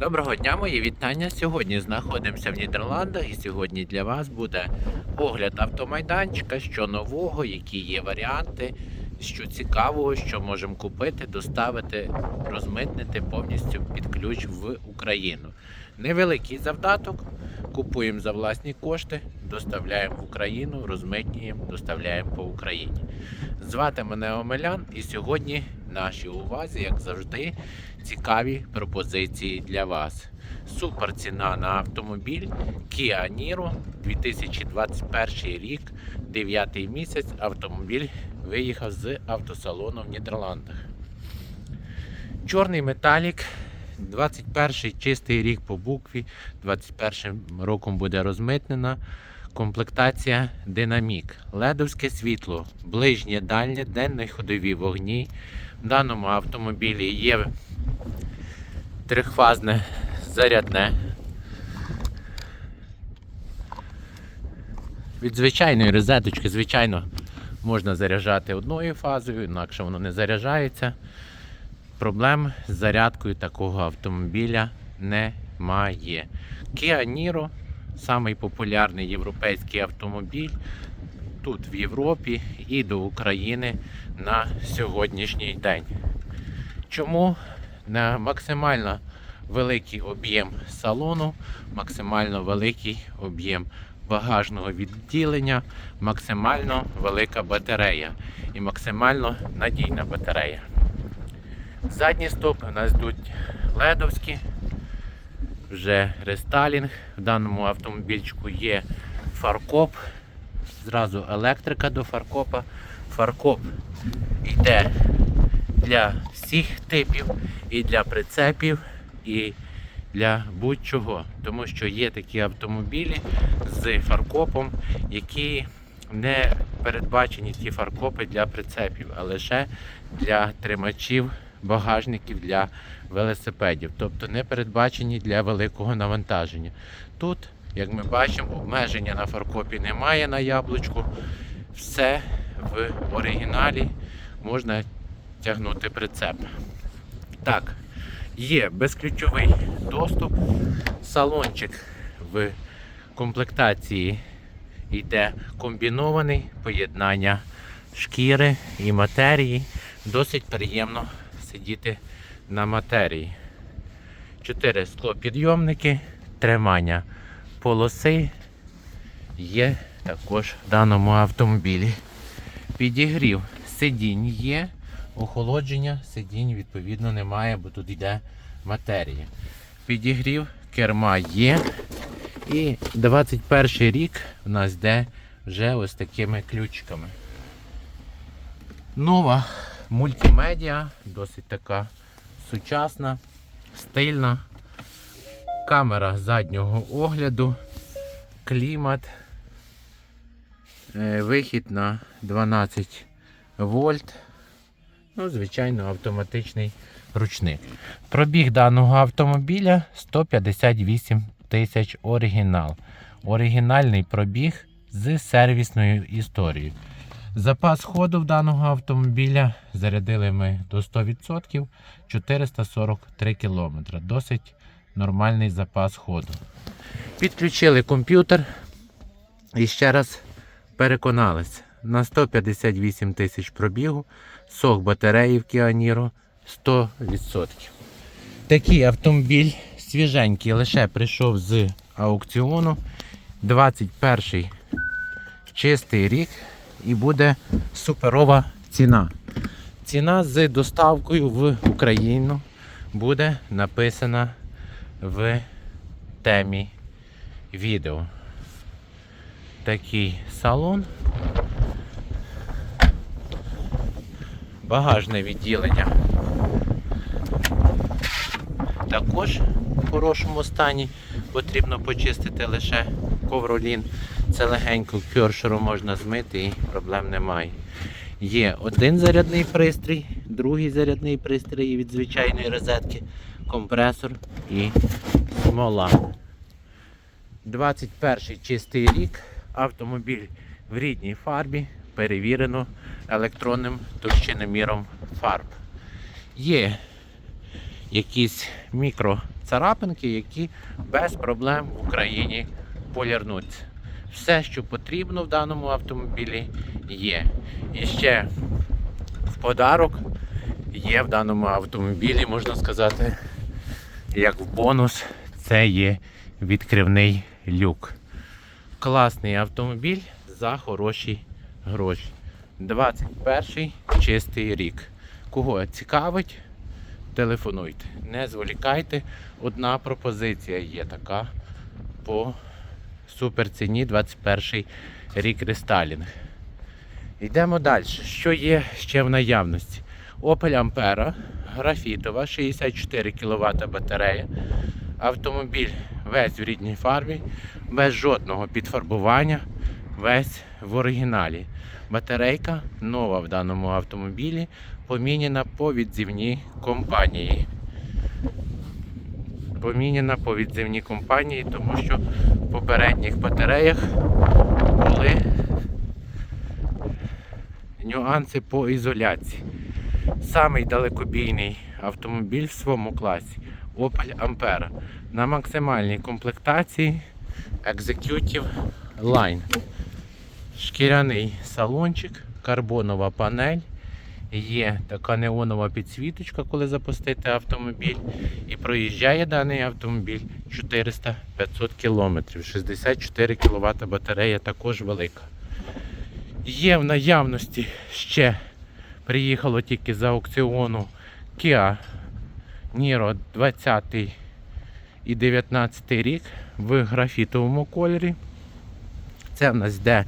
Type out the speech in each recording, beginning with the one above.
Доброго дня, мої вітання. Сьогодні знаходимося в Нідерландах і сьогодні для вас буде огляд автомайданчика, що нового, які є варіанти, що цікавого, що можемо купити, доставити, розмитнити повністю під ключ в Україну. Невеликий завдаток. Купуємо за власні кошти, доставляємо в Україну, розмитнюємо, доставляємо по Україні. Звати мене Омелян, і сьогодні нашій увазі, як завжди, цікаві пропозиції для вас. Супер ціна на автомобіль Kia Niro 2021 рік, 9 місяць. Автомобіль виїхав з автосалону в Нідерландах. Чорний металік. 21 чистий рік по букві, 21 роком буде розмитнена. Комплектація динамік, ледовське світло, ближнє, дальнє, денне ходові вогні. В даному автомобілі є трьохфазне зарядне. Від звичайної розеточки, звичайно, можна заряджати одною фазою, інакше воно не заряджається. Проблем з зарядкою такого автомобіля немає. Kia Niro самий популярний європейський автомобіль тут в Європі і до України на сьогоднішній день. Чому на максимально великий об'єм салону, максимально великий об'єм багажного відділення, максимально велика батарея і максимально надійна батарея. Задні стопи у нас йдуть ледовські, вже рестайлінг. В даному автомобільчику є фаркоп. Зразу електрика до фаркопа. Фаркоп йде для всіх типів, і для прицепів, і для будь-чого. Тому що є такі автомобілі з фаркопом, які не передбачені ті фаркопи для прицепів, а лише для тримачів багажників для велосипедів, тобто не передбачені для великого навантаження. Тут, як ми бачимо, обмеження на фаркопі немає на яблучку. Все в оригіналі можна тягнути прицеп. Так, є безключовий доступ. Салончик в комплектації йде комбінований поєднання шкіри і матерії. Досить приємно сидіти на матерії. Чотири склопідйомники, тримання полоси є також в даному автомобілі. Підігрів сидінь є, охолодження сидінь відповідно немає, бо тут йде матерія. Підігрів керма є. І 21 рік у нас йде вже ось такими ключиками. Нова мультимедіа, досить така сучасна, стильна. Камера заднього огляду, клімат, вихід на 12 вольт. Ну, звичайно, автоматичний ручник. Пробіг даного автомобіля 158 тисяч оригінал. Оригінальний пробіг з сервісною історією. Запас ходу в даного автомобіля зарядили ми до 100% 443 км. Досить нормальний запас ходу. Підключили комп'ютер і ще раз переконалися. На 158 тисяч пробігу, сок батареї в Kia Niro 100%. Такий автомобіль свіженький лише прийшов з аукціону. 21 чистий рік і буде суперова ціна. Ціна з доставкою в Україну буде написана в темі відео. Такий салон. Багажне відділення. Також в хорошому стані потрібно почистити лише ковролін. Це легенько кьоршером можна змити і проблем немає. Є один зарядний пристрій, другий зарядний пристрій від звичайної розетки, компресор і смола. 21 чистий рік. Автомобіль в рідній фарбі перевірено електронним товщиноміром фарб. Є якісь мікро царапинки, які без проблем в Україні полірнуться. Все, що потрібно в даному автомобілі, є. І ще в подарок є в даному автомобілі, можна сказати, як в бонус, це є відкривний люк. Класний автомобіль за хороші гроші. 21 чистий рік. Кого цікавить, телефонуйте. Не зволікайте. Одна пропозиція є така по суперціні 21 рік рестайлінг. Йдемо далі. Що є ще в наявності? Opel Ampera, графітова, 64 кВт батарея. Автомобіль весь в рідній фарбі, без жодного підфарбування, весь в оригіналі. Батарейка нова в даному автомобілі, поміняна по відзивній компанії. Поміняна по відзивній компанії, тому що в попередніх батареях були нюанси по ізоляції. Самий далекобійний автомобіль в своєму класі Opel Ampera на максимальній комплектації Executive Line. Шкіряний салончик, карбонова панель. Є така неонова підсвіточка, коли запустити автомобіль. І проїжджає даний автомобіль 400-500 км. 64 кВт батарея також велика. Є в наявності ще приїхало тільки за аукціону Kia Niro 20 і 19 рік в графітовому кольорі. Це в нас йде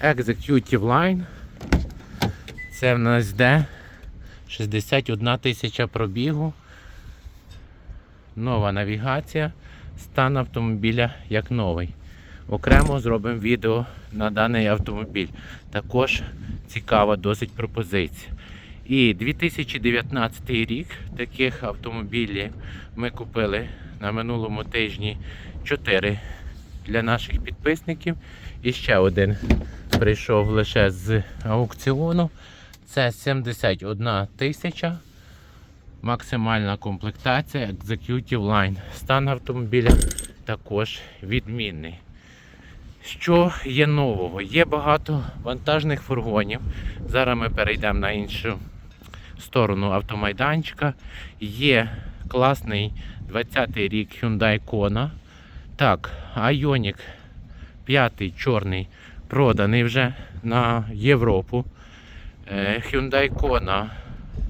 Executive Line. Це в нас йде 61 тисяча пробігу. Нова навігація. Стан автомобіля як новий. Окремо зробимо відео на даний автомобіль. Також цікава досить пропозиція. І 2019 рік таких автомобілів ми купили на минулому тижні 4 для наших підписників. І ще один прийшов лише з аукціону. Це 71 тисяча. Максимальна комплектація Executive Line. Стан автомобіля також відмінний. Що є нового? Є багато вантажних фургонів. Зараз ми перейдемо на іншу сторону автомайданчика. Є класний 20-й рік Hyundai Kona. Так, Ioniq 5 чорний проданий вже на Європу. Е, Hyundai Kona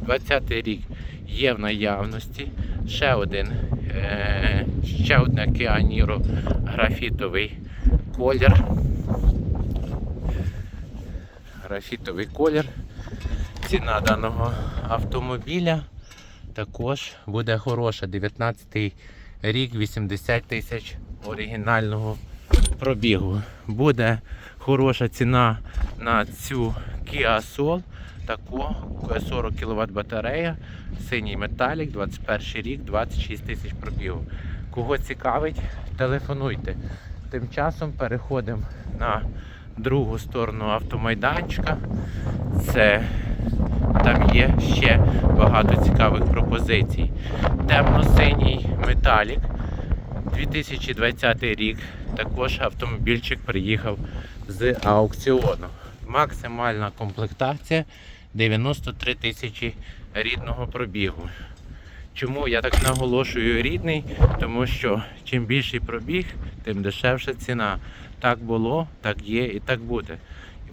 20 рік є в наявності. Ще один, е, ще одне Kia Niro графітовий колір. Графітовий колір. Ціна даного автомобіля також буде хороша. 19 рік, 80 тисяч оригінального пробігу. Буде хороша ціна на цю Kia Soul. Таку 40 кВт батарея, синій металік, 21 рік, 26 тисяч пробігу. Кого цікавить, телефонуйте. Тим часом переходимо на другу сторону автомайданчика. Це там є ще багато цікавих пропозицій. Темно-синій металік. 2020 рік. Також автомобільчик приїхав з аукціону. Максимальна комплектація 93 тисячі рідного пробігу. Чому я так наголошую рідний? Тому що чим більший пробіг, тим дешевша ціна. Так було, так є і так буде.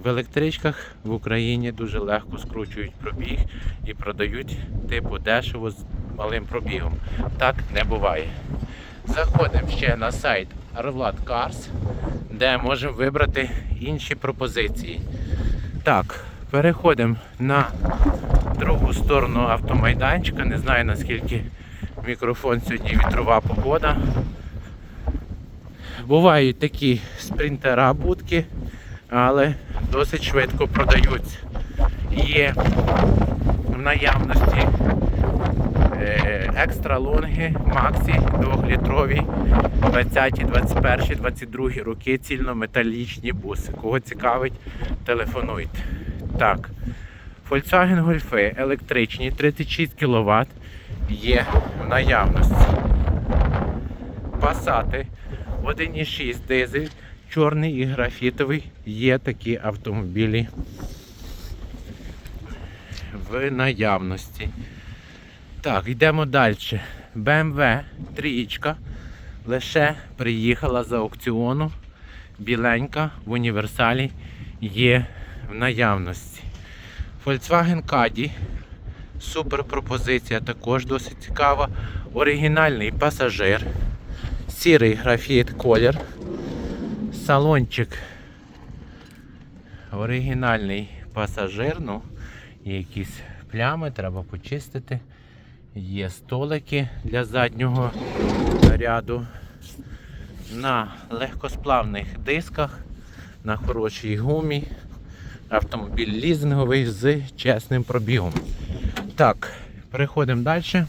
В електричках в Україні дуже легко скручують пробіг і продають типу дешево з малим пробігом. Так не буває. Заходимо ще на сайт Arvlad Cars, де можемо вибрати інші пропозиції. Так, переходимо на другу сторону автомайданчика. Не знаю наскільки мікрофон сьогодні вітрова погода. Бувають такі спринтера будки, але досить швидко продаються. Є в наявності е, екстра лонги Максі 2-літрові 20, 21, 22 роки цільнометалічні буси. Кого цікавить, телефонуйте. Так. Volkswagen Golf електричні 36 кВт є в наявності. Passat 1.6 дизель, чорний і графітовий. Є такі автомобілі в наявності. Так, йдемо далі. BMW трієчка лише приїхала з аукціону. Біленька в універсалі є в наявності. Volkswagen Caddy. Супер пропозиція, також досить цікава. Оригінальний пасажир. Сірий графіт колір. Салончик. Оригінальний пасажир. Ну, якісь плями, треба почистити. Є столики для заднього ряду. На легкосплавних дисках, на хорошій гумі. Автомобіль лізинговий з чесним пробігом. Так, переходимо далі.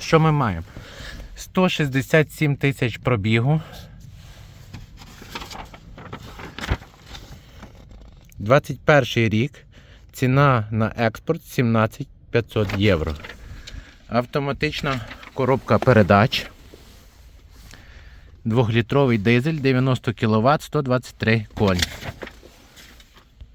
Що ми маємо? 167 тисяч пробігу. 21 рік. Ціна на експорт 17 500 євро. Автоматична коробка передач. Двохлітровий дизель 90 кВт 123 коні.